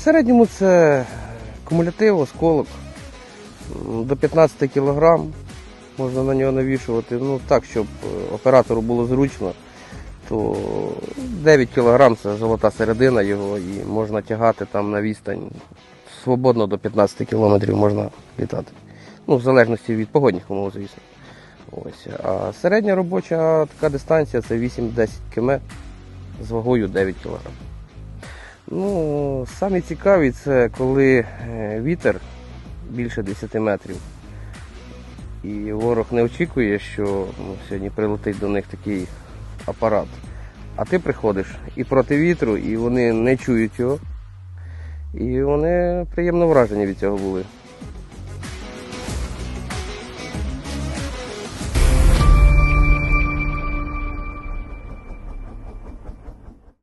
В середньому це кумулятив, осколок до 15 кг. Можна на нього навішувати. Ну так, щоб е, оператору було зручно, то 9 кг це золота середина його і можна тягати там на відстань. Свободно до 15 км можна літати. Ну, в залежності від погодних умов, звісно. Ось. А середня робоча така дистанція це 8-10 км з вагою 9 кг. Ну, самі цікаві це коли е, вітер більше 10 метрів. І ворог не очікує, що ну, сьогодні прилетить до них такий апарат. А ти приходиш і проти вітру, і вони не чують його. І вони приємно вражені від цього були.